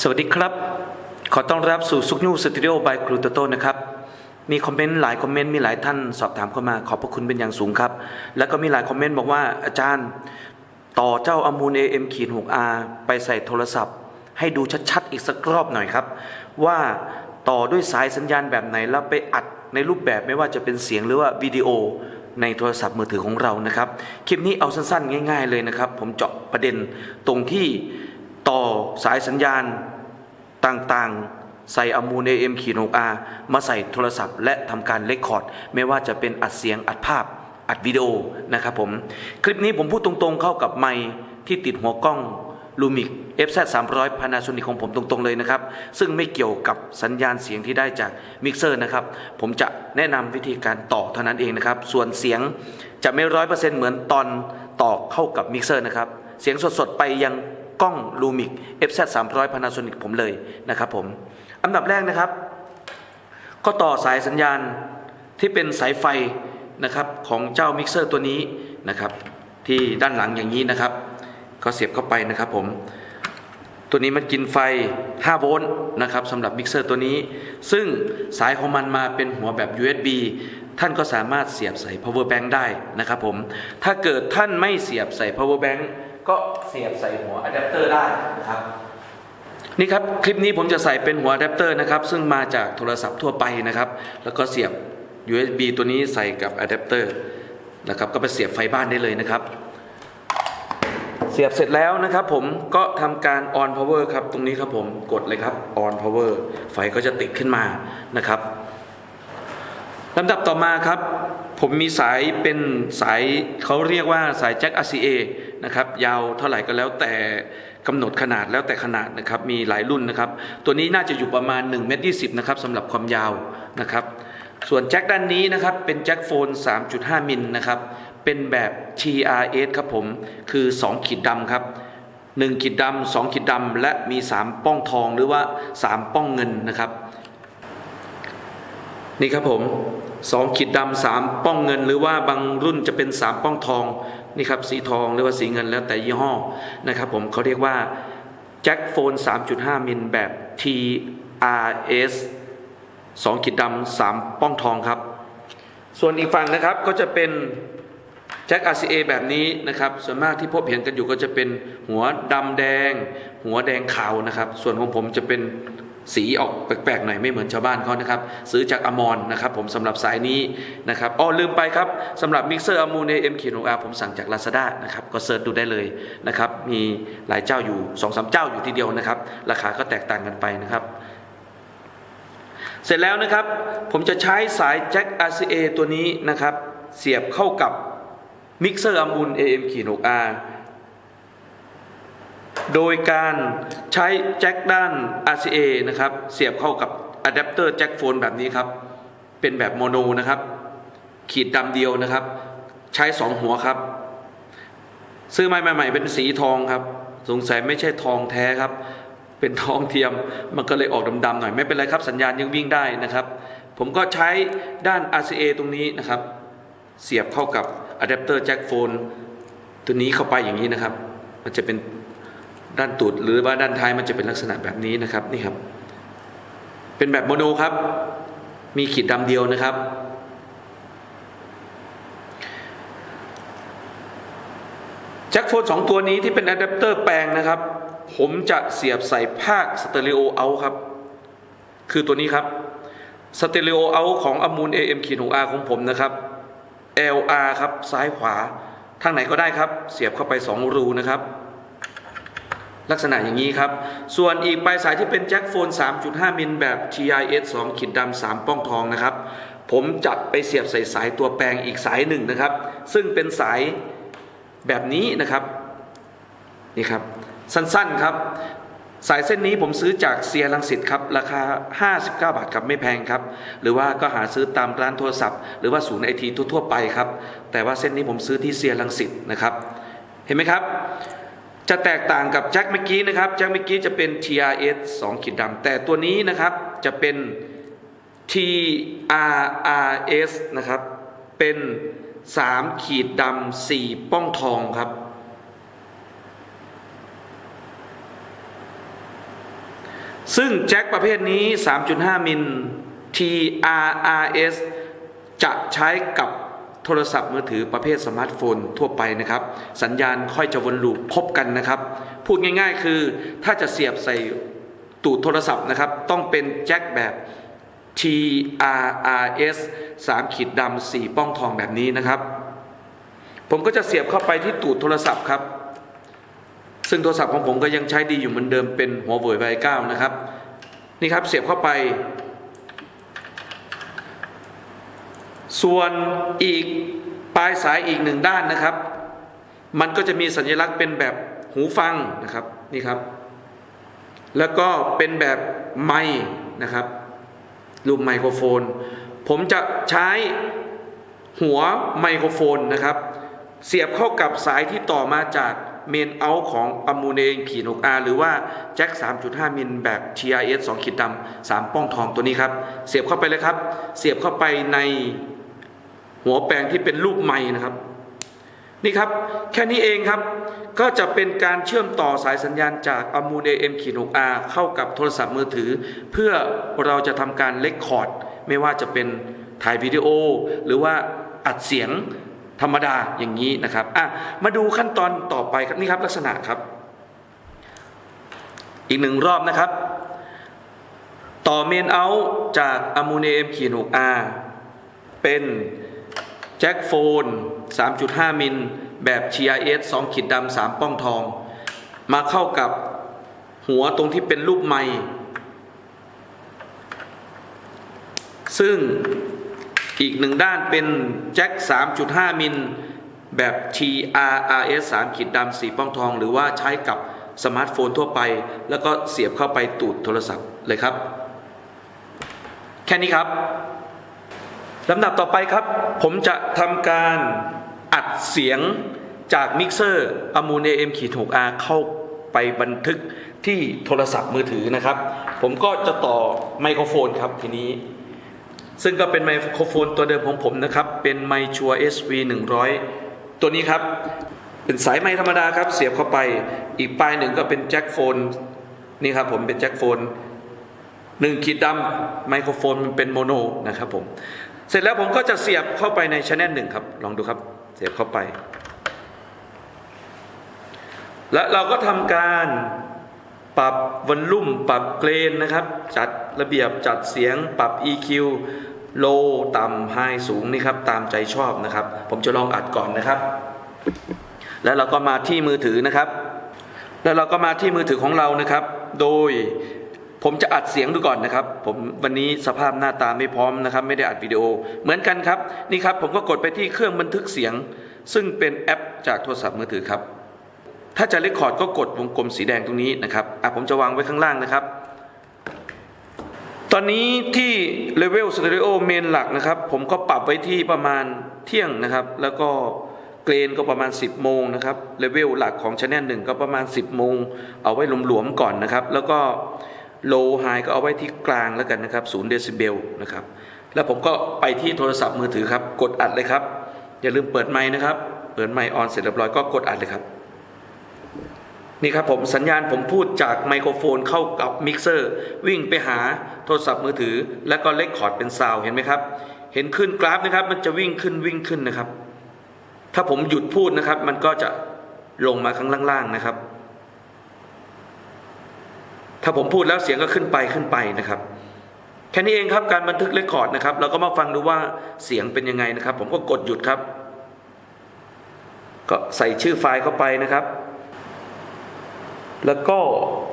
สวัสดีครับ ขอต้อนรับสู่ซุกนูสตูดิโอบายครูโตโต้นะครับ มีคอมเมนต์หลายคอมเมนต์มีหลายท่านสอบถามเข้ามา ขอบพระคุณเป็นอย่างสูงครับ แล้วก็มีหลายคอมเมนต์บอกว่าอาจารย์ต่อเจ้าอมูล AM ขีด 6R ไปใส่โทรศัพท์ ให้ดูชัดๆ อีกสักรอบหน่อยครับ ว่าต่อด้วยสายสัญญาณแบบไหนแล้วไปอัดในรูปแบบไม่ว่าจะเป็นเสียงหรือว่าวิดีโอในโทรศัพท์มือถือของเรานะครับ คลิปนี้เอาสั้นๆ ง่าย ๆเลยนะครับ ผมเจาะประเด็นตรงที่ต่อสายสัญญาณ ต่างๆ ใส่อมูล AM ขีด 6R มาใส่โทรศัพท์ และทำการเลคคอร์ด ไม่ว่าจะเป็นอัดเสียงอัดภาพ อัดวิดีโอนะครับผม คลิปนี้ผมพูดตรงๆเข้ากับไมที่ติดหัวกล้องลูมิก FZ 300 Panasonic ของผมตรงๆเลยนะครับ ซึ่งไม่เกี่ยวกับสัญญาณเสียงที่ได้จากมิกเซอร์นะครับ ผมจะแนะนำวิธีการต่อเท่านั้นเองนะครับ ส่วนเสียงจะไม่ร้อยเปอร์เซ็นต์เหมือนตอนต่อเข้ากับมิกเซอร์นะครับ เสียงสดๆไปยัง ล้องลูมิก FZ 300 Panasonic ผมเลยนะครับผมอันดับแรกนะครับ ก็ต่อสายสัญญาณที่เป็นสายไฟนะครับของเจ้ามิกเซอร์ตัวนี้นะครับ ที่ด้านหลังอย่างนี้นะครับ ก็เสียบเข้าไปนะครับผมตัวนี้มันกินไฟ 5 โวลต์นะครับสำหรับมิกเซอร์ตัวนี้ ซึ่งสายของมันมาเป็นหัวแบบ USB ท่านก็สามารถเสียบใส่ power bank ได้นะครับผม ถ้าเกิดท่านไม่เสียบใส่ power bank ก็เสียบใส่หัวอะแดปเตอร์ได้นะครับนี่ครับคลิปนี้ผมจะใส่เป็นหัวอะแดปเตอร์นะครับ ซึ่งมาจากโทรศัพท์ทั่วไปนะครับ แล้วก็เสียบ USB ตัวนี้ใส่กับอะแดปเตอร์นะครับ ก็ไปเสียบไฟบ้านได้เลยนะครับ เสียบเสร็จแล้วนะครับผมก็ทำการ on power ครับ ตรงนี้ครับผมกดเลยครับ on power ไฟก็จะติดขึ้นมานะครับ ลำดับต่อมาครับ ผมมีสายเป็นสายเขาเรียกว่าสายแจ็ค RCA นะครับยาวเท่าไหร่ก็แล้วแต่กำหนดขนาดแล้วแต่ขนาดนะครับมีหลายรุ่นนะครับ ตัวนี้น่าจะอยู่ประมาณ1เมตร20นะครับสำหรับความยาวนะครับ ส่วนแจ็คด้านนี้นะครับเป็นแจ็คโฟน 3.5 มิลนะครับเป็นแบบ TRS ครับผมคือ 2 ขีดดำครับ1ขีดดำ2ขีดดำและมี 3 ป้องทองหรือว่า 3 ป้องเงินนะครับ นี่ครับผม2ขีดดำ3ป้องเงิน หรือว่าบางรุ่นจะเป็น3ป้องทองนี่ครับสีทองหรือว่าสีเงินแล้วแต่ยี่ห้อนะครับผมเขาเรียกว่าแจ็คโฟน 3.5 มิลแบบ TRS 2ขีดดำ3ป้องทองครับ ส่วนอีกฝั่งนะครับก็จะเป็นแจ็ค RCA แบบนี้นะครับ ส่วนมากที่พบเห็นกันอยู่ก็จะเป็นหัวดำแดง หัวแดงขาวนะครับ ส่วนของผมจะเป็น สีออกแปลกๆหน่อยไม่เหมือนชาวบ้านเขานะครับ ซื้อจากอมรนนะครับ ผมสำหรับสายนี้นะครับอ้อลืมไปครับสำหรับมิกเซอร์อมูเนเอ็มขีดขอาผมสั่งจาก Lazada นะครับก็เสิร์ชดูได้เลยนะครับ มีหลายเจ้าอยู่2อสเจ้าอยู่ทีเดียวนะครับ ราคาก็แตกต่างกันไปนะครับ เสร็จแล้วนะครับ ผมจะใช้สายแจ็ค RCA ตัวนี้นะครับ เสียบเข้ากับมิกเซอร์อมูล AM ขีด 6R โดยการใช้แจ็คด้าน RCA นะครับ เสียบเข้ากับอะแดปเตอร์แจ็คโฟนแบบนี้ครับ เป็นแบบโมโนนะครับ ขีดดำเดียวนะครับ ใช้ 2 หัวครับ ซื้อไม้ใหม่ ๆ เป็นสีทองครับ สงสัยไม่ใช่ทองแท้ครับ เป็นทองเทียมมันก็เลยออกดำๆหน่อยไม่เป็นไรครับ สัญญาณยังวิ่งได้นะครับ ผมก็ใช้ด้าน RCA ตรงนี้นะครับ เสียบเข้ากับอะแดปเตอร์แจ็คโฟนตัวนี้เข้าไปอย่างนี้นะครับ มันจะเป็น ด้านตูดหรือว่าด้านท้ายมันจะเป็นลักษณะแบบนี้นะครับนี่ครับ เป็นแบบโมโนครับ มีขีดดำเดียวนะครับ แจ็คโฟนสองตัวนี้ที่เป็นอะแดปเตอร์แปลงนะครับ ผมจะเสียบใส่ภาคสเตอริโอเอาครับ คือตัวนี้ครับสเตอริโอเอาของอมูล AM ขีดของ R ของผมนะครับ LR ครับซ้ายขวาทางไหนก็ได้ครับ เสียบเข้าไป 2 รูนะครับ ลักษณะอย่างนี้ครับ ส่วนอีกปลายสายที่เป็นแจ็คโฟน 3.5 มิลแบบ TIS 2ขีดดำ3 ป้องทองนะครับ ผมจะไปเสียบใส่สายตัวแปลงอีกสายหนึ่งนะครับ ซึ่งเป็นสายแบบนี้นะครับ นี่ครับ สั้นๆครับ สายเส้นนี้ผมซื้อจากเซียรังสิตครับ ราคา 59 บาทครับไม่แพงครับ หรือว่าก็หาซื้อตามร้านโทรศัพท์ หรือว่าศูนย์ไอทีทั่วๆไปครับ แต่ว่าเส้นนี้ผมซื้อที่เซียรังสิตนะครับ เห็นไหมครับ จะแตกต่างกับแจ็คเมื่อกี้นะครับแจ็คเมื่อกี้จะเป็น TRS 2ขีดดำแต่ตัวนี้นะครับจะเป็น TRRS นะครับ เป็น 3 ขีดดำ4ป้องทองครับ ซึ่งแจ็คประเภทนี้ 3.5 มิล TRRS จะใช้กับ โทรศัพท์มือถือประเภทสมาร์ทโฟนทั่วไปนะครับ สัญญาณค่อยจะวนลูปพบกันนะครับ พูดง่ายๆ คือถ้าจะเสียบใส่ตูดโทรศัพท์นะครับ ต้องเป็นแจ็คแบบ TRRS 3 ขีดดำ4ป้องทองแบบนี้นะครับ ผมก็จะเสียบเข้าไปที่ตูดโทรศัพท์ครับ ซึ่งโทรศัพท์ของผมก็ยังใช้ดีอยู่เหมือนเดิมเป็นหัวเว่ยไวเก้านะครับ นี่ครับเสียบเข้าไป ส่วนอีกปลายสายอีกหนึ่งด้านนะครับ มันก็จะมีสัญลักษณ์เป็นแบบหูฟังนะครับนี่ครับ แล้วก็เป็นแบบไมค์นะครับรูปไมโครโฟน ผมจะใช้หัวไมโครโฟนนะครับ เสียบเข้ากับสายที่ต่อมาจากเมนเอาของอมูเนงขีด 6R หรือว่าแจ็ค 3.5 มิลแบบ TRS 2ขีดดำ3ป้องทองตัวนี้ครับ เสียบเข้าไปเลยครับ เสียบเข้าไปใน หัวแปลงที่เป็นรูปไม้นะครับ นี่ครับ แค่นี้เองครับ ก็จะเป็นการเชื่อมต่อสายสัญญาณจาก a m u n AM ขีด 6R เข้ากับโทรศัพท์มือถือ เพื่อเราจะทำการเลคคอร์ด ไม่ว่าจะเป็นถ่ายวิดีโอ หรือว่าอัดเสียงธรรมดาอย่างนี้นะครับอะมาดูขั้นตอนต่อไปครับนี่ครับลักษณะครับ อีกหนึ่งรอบนะครับ ต่อเมนเอาจาก a m u n AM ขีด 6R เป็น จ็คโฟน 3.5 มิล แบบ TRS 2ขีดดำ3ป้องทอง มาเข้ากับหัวตรงที่เป็นรูปไม้ซึ่งอีกหนึ่งด้านเป็นแจ็ค 3.5 มิล แบบ TRRS 3ขีดดำสีป้องทอง หรือว่าใช้กับสมาร์ทโฟนทั่วไป แล้วก็เสียบเข้าไปตูดโทรศัพท์เลยครับ แค่นี้ครับ ลำดับต่อไปครับ ผมจะทำการอัดเสียงจากมิกเซอร์อมูเนเอ็มขีด 6R เข้าไปบันทึกที่โทรศัพท์มือถือนะครับ ผมก็จะต่อไมโครโฟนครับทีนี้ ซึ่งก็เป็นไมโครโฟนตัวเดิมของผมนะครับ เป็นไมชัว SV 100 ตัวนี้ครับ เป็นสายไม้ธรรมดาครับ เสียบเข้าไปอีกปลายหนึ่งก็เป็นแจ็คโฟนนี่ครับผมเป็นแจ็คโฟนหนึ่งขีดดำไมโครโฟนมันเป็นโมโนนะครับผม เสร็จแล้วผมก็จะเสียบเข้าไปในชแนลหนึ่งครับ ลองดูครับ เสียบเข้าไป และเราก็ทำการปรับวอลลุ่ม ปรับเกรนนะครับ จัดระเบียบจัดเสียงปรับ EQ โลต่ำไฮสูงนี่ครับ ตามใจชอบนะครับ ผมจะลองอัดก่อนนะครับ แล้วเราก็มาที่มือถือนะครับ แล้วเราก็มาที่มือถือของเรานะครับ โดย ผมจะอัดเสียงดูก่อนนะครับ ผมวันนี้สภาพหน้าตาไม่พร้อมนะครับ ไม่ได้อัดวิดีโอ เหมือนกันครับ นี่ครับ ผมก็กดไปที่เครื่องบันทึกเสียง ซึ่งเป็นแอปจากโทรศัพท์มือถือครับ ถ้าจะเรคคอร์ดก็กดวงกลมสีแดงตรงนี้นะครับอะผมจะวางไว้ข้างล่างนะครับ ตอนนี้ที่เลเวลสเตอริโอเมนหลักนะครับ ผมก็ปรับไว้ที่ประมาณเที่ยงนะครับ แล้วก็เกรนก็ประมาณ 10 โมงนะครับเลเวลหลักของชแนลหนึ่งก็ประมาณ 10 โมง เอาไว้หลวมๆก่อนนะครับ แล้วก็ โลไฮก็เอาไว้ที่กลางแล้วกันนะครับ0เดซิเบลนะครับ แล้วผมก็ไปที่โทรศัพท์มือถือครับ กดอัดเลยครับ อย่าลืมเปิดไมค์นะครับ เปิดไมค์ออนเสร็จเรียบร้อยก็กดอัดเลยครับ นี่ครับผมสัญญาณผมพูดจากไมโครโฟนเข้ากับมิกเซอร์วิ่งไปหาโทรศัพท์มือถือ แล้วก็เลคคอร์ดเป็นซาวด์เห็นไหมครับ เห็นขึ้นกราฟนะครับ มันจะวิ่งขึ้นวิ่งขึ้นนะครับ ถ้าผมหยุดพูดนะครับ มันก็จะลงมาข้างล่างๆนะครับ ถ้าผมพูดแล้วเสียงก็ขึ้นไปขึ้นไปนะครับ แค่นี้เองครับการบันทึกเรคคอร์ดนะครับ เราก็มาฟังดูว่าเสียงเป็นยังไงนะครับ ผมก็กดหยุดครับ ก็ใส่ชื่อไฟล์เข้าไปนะครับ แล้วก็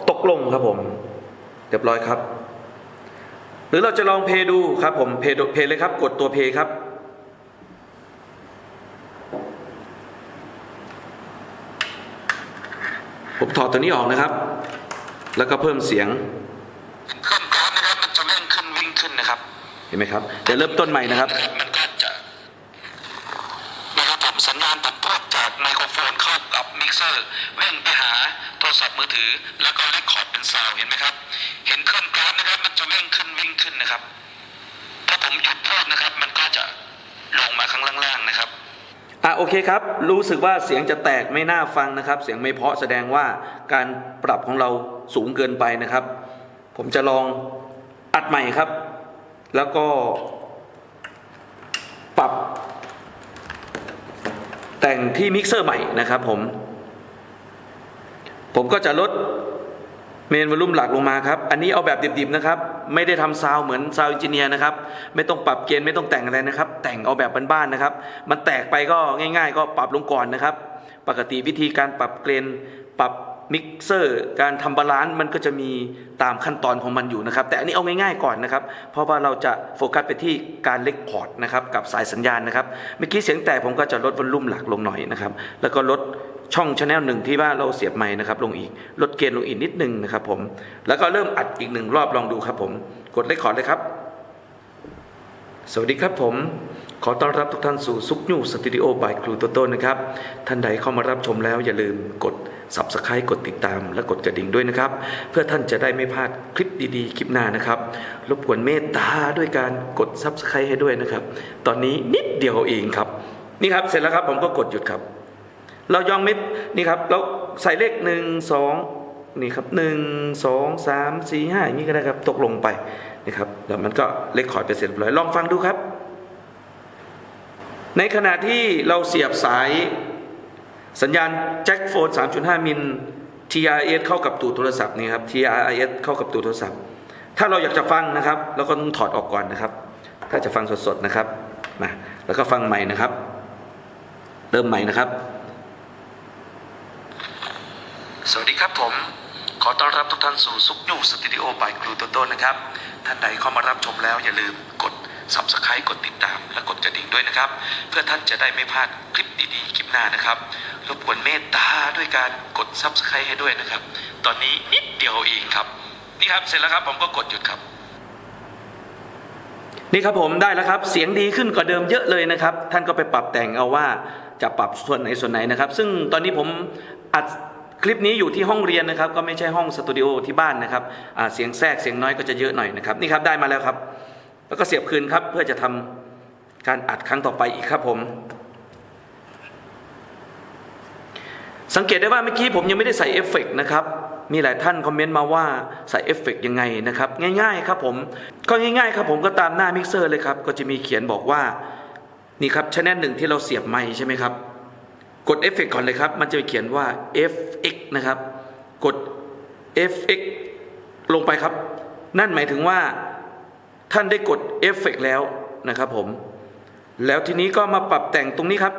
ตกลงครับผมเรียบร้อยครับ หรือเราจะลองเพย์ดูครับผมเพย์เพลย์เลยครับ กดตัวเพย์ครับผมถอดตัวนี้ออกนะครับ แล้วก็เพิ่มเสียงขึ้นกราฟนะครับมันจะเร่งขึ้นวิ่งขึ้นนะครับ เห็นไหมครับเดี๋ยวเริ่มต้นใหม่นะครับ มันก็จะนะครับผมสัญญาณตัดพอดจากไมโครโฟนเข้ากับมิกเซอร์เว่งไปหาโทรศัพท์มือถือ แล้วก็เรคคอร์ดเป็นซาวด์เห็นไหมครับ เห็นขึ้นกราฟนะครับ มันจะเว่งขึ้นวิ่งขึ้นนะครับ ถ้าผมหยุดพูดนะครับ มันก็จะลงมาข้างล่างๆนะครับอะโอเคครับ รู้สึกว่าเสียงจะแตกไม่น่าฟังนะครับ เสียงไม่เพราะแสดงว่าการปรับของเรา สูงเกินไปนะครับ ผมจะลองอัดใหม่ครับ แล้วก็ปรับ แต่งที่มิกเซอร์ใหม่นะครับผม ผมก็จะลดเมนวอลลุ่มหลักลงมาครับ อันนี้เอาแบบดิบๆนะครับ ไม่ได้ทำซาวเหมือนซาวอินจิเนียร์นะครับ ไม่ต้องปรับเกณฑ์ไม่ต้องแต่งอะไรนะครับ แต่งเอาแบบบ้านๆนะครับ มันแตกไปก็ง่าย ๆ ก็ปรับลงก่อนนะครับ ปกติวิธีการปรับเกณฑ์ปรับ มิกเซอร์การทำบาลานซ์มันก็จะมีตามขั้นตอนของมันอยู่นะครับ แต่อันนี้เอาง่ายๆก่อนนะครับ เพราะว่าเราจะโฟกัสไปที่การเล็กพอร์ตนะครับกับสายสัญญาณนะครับ เมื่อกี้เสียงแตกผมก็จะลดวอลลุ่มหลักลงหน่อยนะครับ แล้วก็ลดช่องชแนลหนึ่งที่ว่าเราเสียบไม้นะครับลงอีก ลดเกณฑ์ลงอีกนิดนึงนะครับผม แล้วก็เริ่มอัดอีกหนึ่งรอบลองดูครับผม กดเลคคอร์ดเลยครับ สวัสดีครับผม ขอต้อนรับทุกท่านสู่ซุกยูสตูดิโอบายครูโตโต้นะครับ ท่านใดเข้ามารับชมแล้วอย่าลืมกด Subscribe กดติดตาม และกดกระดิ่งด้วยนะครับ เพื่อท่านจะได้ไม่พลาดคลิปดีๆ คลิปหน้านะครับ รบกวนเมตตาด้วยการกด Subscribe ให้ด้วยนะครับ ตอนนี้นิดเดียวเองครับ นี่ครับเสร็จแล้วครับผมก็กดหยุดครับ เรายองเม็ดนี่ครับเราใส่เลขหนึ่งสองนี่ครับหนึ่งสองสามสี่ห้าอย่างนี้ก็ได้ครับตกลงไปนะครับแล้วมันก็เลขคอร์ดไปเสร็จเรียบร้อยลองฟังดูครับ ในขณะที่เราเสียบสายสัญญาณแจ็คโฟน 3.5 มิล TRS เข้ากับตูดโทรศัพท์นี่ครับ TRS เข้ากับตูดโทรศัพท์ ถ้าเราอยากจะฟังนะครับ เราก็ต้องถอดออกก่อนนะครับ ถ้าจะฟังสดๆนะครับมาแล้วก็ฟังใหม่นะครับ เริ่มใหม่นะครับ สวัสดีครับผม ขอต้อนรับทุกท่านสู่ซุกยูสตูดิโอบายครูโตโต้นะครับ ท่านใดเข้ามารับชมแล้วอย่าลืมกด Subscribe กดติดตามและกดกระดิ่งด้วยนะครับ เพื่อท่านจะได้ไม่พลาดคลิปดีๆ คลิปหน้านะครับ รบกวนเมตตาด้วยการกด Subscribe ให้ด้วยนะครับ ตอนนี้นิดเดียวเองครับ นี่ครับเสร็จแล้วครับผมก็กดหยุดครับ นี่ครับผมได้แล้วครับ เสียงดีขึ้นกว่าเดิมเยอะเลยนะครับ ท่านก็ไปปรับแต่งเอาว่าจะปรับส่วนไหนส่วนไหนนะครับ ซึ่งตอนนี้ผมอัดคลิปนี้อยู่ที่ห้องเรียนนะครับ ก็ไม่ใช่ห้องสตูดิโอที่บ้านนะครับเสียงแทรกเสียงน้อยก็จะเยอะหน่อยนะครับ นี่ครับได้มาแล้วครับ แล้วก็เสียบคืนครับ เพื่อจะทำการอัดครั้งต่อไปอีกครับผม สังเกตได้ว่าเมื่อกี้ผมยังไม่ได้ใส่เอฟเฟกต์นะครับมีหลายท่านคอมเมนต์มาว่าใส่เอฟเฟกต์ยังไงนะครับ ง่ายๆครับผมก็ง่ายๆครับผมก็ตามหน้ามิกเซอร์เลยครับ ก็จะมีเขียนบอกว่านี่ครับชแนลหนึ่งที่เราเสียบไมค์ใช่ไหมครับ กดเอฟเฟกต์ก่อนเลยครับ มันจะเขียนว่า fx นะครับ กด fx ลงไปครับ นั่นหมายถึงว่า ท่านได้กดเอฟเฟกต์แล้วนะครับผม แล้วทีนี้ก็มาปรับแต่งตรงนี้ครับ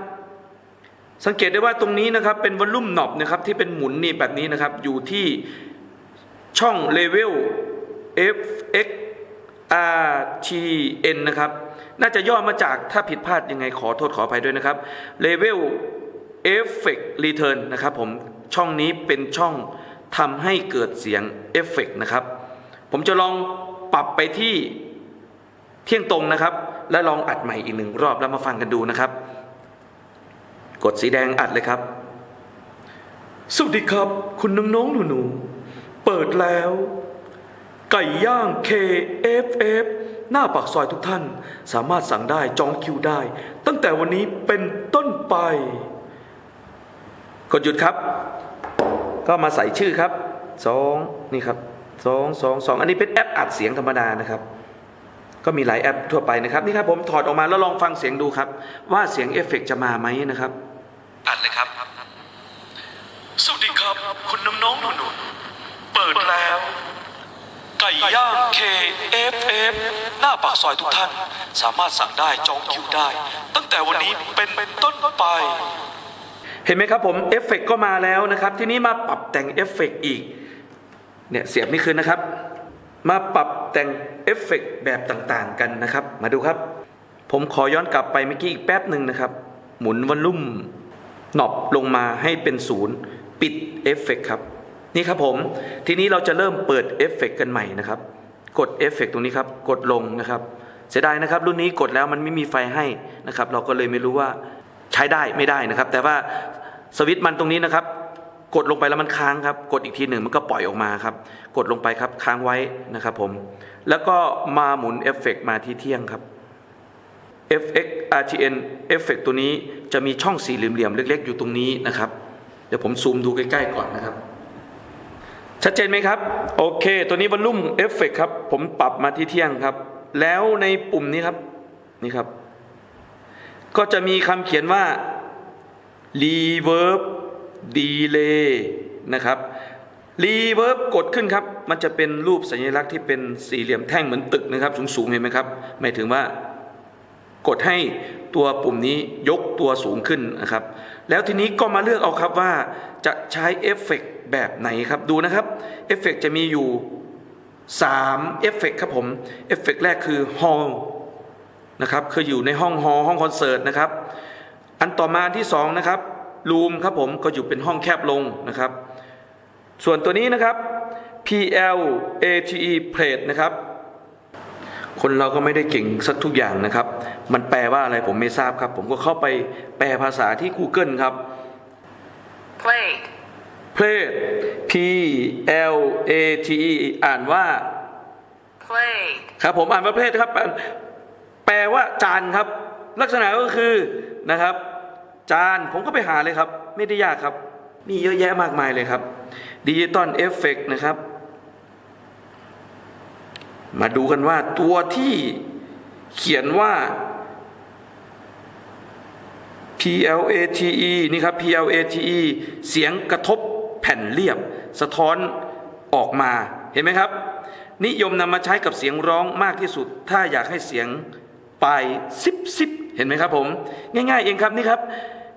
สังเกตได้ว่าตรงนี้นะครับ เป็นวอลลุ่มหนอบนะครับ ที่เป็นหมุนนี่แบบนี้นะครับ อยู่ที่ช่องเลเวล fx rtn นะครับ น่าจะย่อมาจากถ้าผิดพลาดยังไงขอโทษขออภัยด้วยนะครับ level effect return นะครับผมช่องนี้เป็นช่องทำให้เกิดเสียงเอฟเฟกนะครับ ผมจะลองปรับไปที่ เที่ยงตรงนะครับ และลองอัดใหม่อีกหนึ่งรอบแล้วมาฟังกันดูนะครับ กดสีแดงอัดเลยครับ สวัสดีครับ คุณน้องๆหนูๆเปิดแล้ว ไก่ย่าง KFF หน้าปากซอยทุกท่าน สามารถสั่งได้จองคิวได้ ตั้งแต่วันนี้เป็นต้นไป กดหยุดครับ ก็มาใส่ชื่อครับสองนี่ครับสองสองสองอันนี้เป็นแอปอัดเสียงธรรมดานะครับ ก็มีหลายแอปทั่วไปนะครับนี่ครับผมถอดออกมาแล้วลองฟังเสียงดูครับ ว่าเสียงเอฟเฟกต์จะมาไหมนะครับอัดเลยครับ สวัสดีครับคุณน้องๆหนูๆเปิดแล้ว ไก่ย่าง KFF หน้าปากซอยทุกท่าน สามารถสั่งได้จองคิวได้ ตั้งแต่วันนี้เป็นต้นไป เห็นไหมครับผมเอฟเฟกก็มาแล้วนะครับ ทีนี้มาปรับแต่งเอฟเฟกอีกเนี่ยเสียบนี่คือนะครับ มาปรับแต่งเอฟเฟกแบบต่างๆกันนะครับ มาดูครับ ผมขอย้อนกลับไปเมื่อกี้อีกแป๊บหนึ่งนะครับ หมุนวอลลุ่มหนอบลงมาให้เป็นศูนย์ปิดเอฟเฟกครับ นี่ครับผม ทีนี้เราจะเริ่มเปิดเอฟเฟกกันใหม่นะครับ กดเอฟเฟกตรงนี้ครับ กดลงนะครับ เสียดายนะครับ รุ่นนี้กดแล้วมันไม่มีไฟให้นะครับ เราก็เลยไม่รู้ว่าใช้ได้ไม่ได้นะครับ แต่ว่าสวิตช์มันตรงนี้นะครับ กดลงไปแล้วมันค้างครับ กดอีกทีหนึ่งมันก็ปล่อยออกมาครับ กดลงไปครับค้างไว้นะครับผม แล้วก็มาหมุนเอฟเฟกมาที่เที่ยงครับ FX RTN เอฟเฟกตัวนี้จะมีช่องสี่เหลี่ยมๆเล็ก ๆ อยู่ตรงนี้นะครับ เดี๋ยวผมซูมดูใกล้ๆก่อนนะครับ ชัดเจนไหมครับ โอเค ตัวนี้วอลลุ่มเอฟเฟกครับ ผมปรับมาที่เที่ยงครับ แล้วในปุ่มนี้ครับ นี่ครับ ก็จะมีคำเขียนว่า reverb delay นะครับ reverb กดขึ้นครับ มันจะเป็นรูปสัญลักษณ์ที่เป็นสี่เหลี่ยมแท่งเหมือนตึกนะครับสูงๆเห็นไหมครับหมายถึงว่ากดให้ตัวปุ่มนี้ยกตัวสูงขึ้นนะครับ แล้วทีนี้ก็มาเลือกเอาครับว่าจะใช้เอฟเฟกต์แบบไหนครับดูนะครับเอฟเฟกต์จะมีอยู่3เอฟเฟกต์ครับผมเอฟเฟกต์แรกคือ Hall นะครับคืออยู่ในห้องฮอลล์ห้องคอนเสิร์ตนะครับ อันต่อมาอันที่2นะครับ รูมครับผมก็อยู่เป็นห้องแคบลงนะครับ ส่วนตัวนี้นะครับ PL ATE Plate นะครับคนเราก็ไม่ได้เก่งสักทุกอย่างนะครับ มันแปลว่าอะไรผมไม่ทราบครับ ผมก็เข้าไปแปลภาษาที่ Google ครับ plate, Plate P L A T E อ่านว่า plate, ครับผมอ่านประเภทครับแปลแปลว่าจานครับ ลักษณะก็คือนะครับ จานผมก็ไปหาเลยครับ ไม่ได้ยากครับ มีเยอะแยะมากมายเลยครับดิจิตอลเอฟเฟกนะครับ มาดูกันว่าตัวที่เขียนว่า PLATE นี่ครับ PLATE เสียงกระทบแผ่นเรียบ สะท้อนออกมาเห็นไหมครับ นิยมนำมาใช้กับเสียงร้องมากที่สุด ถ้าอยากให้เสียงปลายซิบซิบ เห็นไหมครับผม ง่ายๆเองครับนี่ครับ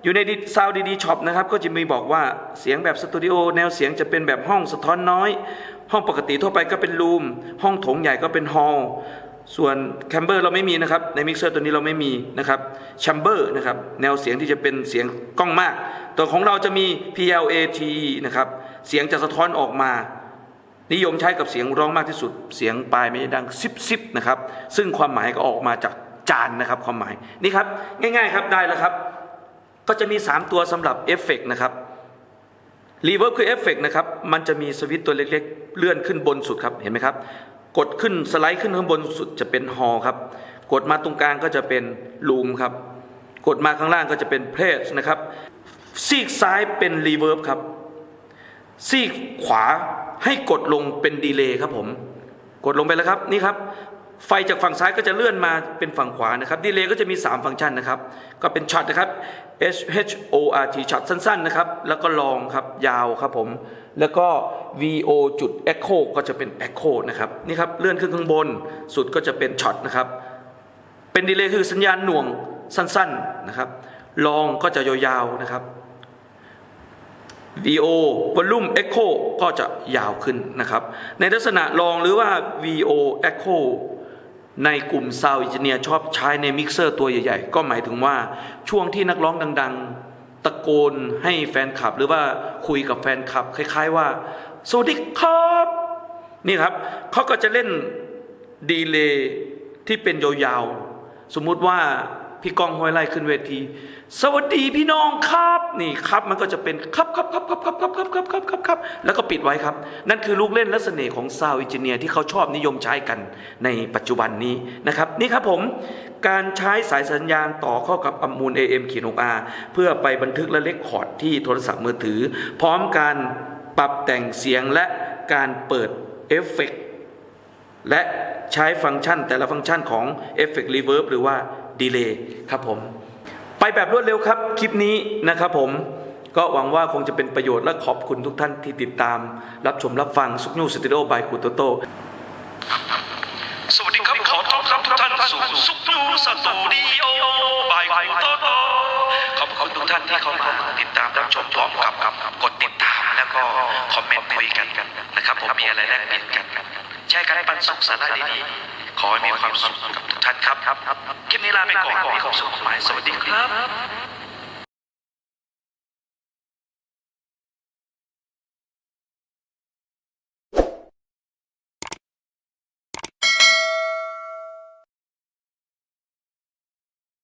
อยู่ในซาวดีดีช็อปนะครับ ก็จะมีบอกว่าเสียงแบบสตูดิโอแนวเสียงจะเป็นแบบห้องสะท้อนน้อย ห้องปกติทั่วไปก็เป็นรูม ห้องโถงใหญ่ก็เป็นฮอลส่วนแคมเบอร์เราไม่มีนะครับ ในมิกเซอร์ตัวนี้เราไม่มีนะครับแชมเบอร์นะครับ แนวเสียงที่จะเป็นเสียงกล้องมาก ตัวของเราจะมี PLAT นะครับ เสียงจะสะท้อนออกมา นิยมใช้กับเสียงร้องมากที่สุด เสียงปลายไม่ได้ดังซิบซิบนะครับ ซึ่งความหมายก็ออกมาจาก จานนะครับความหมายนี่ครับง่ายๆครับได้แล้วครับ ก็จะมี 3 ตัวสำหรับเอฟเฟกนะครับรีเวิร์บคือเอฟเฟกนะครับมันจะมีสวิตตัวเล็กๆ เลื่อนขึ้นบนสุดครับเห็นไหมครับ กดขึ้นสไลด์ขึ้นข้างบนสุดจะเป็นฮอลครับ กดมาตรงกลางก็จะเป็นลูมครับ กดมาข้างล่างก็จะเป็นเพลสนะครับซีกซ้ายเป็นรีเวิร์บครับซีกขวาให้กดลงเป็นดีเลย์ครับผม กดลงไปแล้วครับนี่ครับ ไฟจากฝั่งซ้ายก็จะเลื่อนมาเป็นฝั่งขวานะครับดีเลย์ก็จะมี 3 ฟังก์ชันนะครับ ก็เป็นช็อตนะครับ H H O R T ช็อตสั้นๆนะครับ แล้วก็ลองครับยาวครับผม แล้วก็ V O จุด Echo ก็จะเป็น Echo นะครับ นี่ครับ เลื่อนขึ้นข้างบน สุดก็จะเป็นช็อตนะครับ เป็นดีเลย์คือสัญญาณหน่วงสั้นๆนะครับ ลองก็จะยาวๆนะครับ VO Volume Echo ก็จะยาวขึ้นนะครับ ในลักษณะลองหรือว่า VO Echo ในกลุ่ม Sound Engineer ชอบใช้ในมิกเซอร์ตัวใหญ่ๆ ก็หมายถึงว่าช่วงที่นักร้องดัง ๆ ตะโกนให้แฟนคลับ หรือว่าคุยกับแฟนคลับ คล้าย ๆ ว่าสวัสดีครับนี่ครับเขาก็จะเล่นดีเลย์ที่เป็นยาวๆสมมุติว่า พี่กองห้วยไล่ขึ้นเวที สวัสดีพี่น้องครับ นี่ครับมันก็จะเป็นครับครับครับครับครับครับครับครับครับครับครับแล้วก็ปิดไว้ครับ นั่นคือลูกเล่นและเสน่ห์ของซาวอินเจเนียที่เขาชอบนิยมใช้กันในปัจจุบันนี้นะครับ นี่ครับผมการใช้สายสัญญาณต่อเข้ากับอัมมูล AM ขีดหก R เพื่อไปบันทึกและเลคคอร์ดที่โทรศัพท์มือถือ พร้อมการปรับแต่งเสียงและการเปิดเอฟเฟกต์และใช้ฟังก์ชันแต่ละฟังก์ชันของ Effect Reverb หรือว่า Delay ครับผม ไปแบบรวดเร็วครับ คลิปนี้นะครับผมก็หวังว่าคงจะเป็นประโยชน์และขอบคุณทุกท่านที่ติดตาม รับชมรับฟังซุกนูสตูดิโอบายคูโตโตสวัสดีครับ ขอต้อนรับทุกท่านสู่ซุปนูสตูดิโอบายคุโตโตขอบคุณทุกท่านที่เข้ามาติดตามรับชมพร้อมกับกดติดตามแล้วก็คอมเมนต์คุยกันนะครับผมมีอะไรแลกเปลี่ยนกันแชร์กันปันสุขสาระดีๆขอให้มีความสุขกับ ทุกท่านครับ คลิปนี้ลาไปก่อนขอให้ความสุขหมายสวัสดีครับ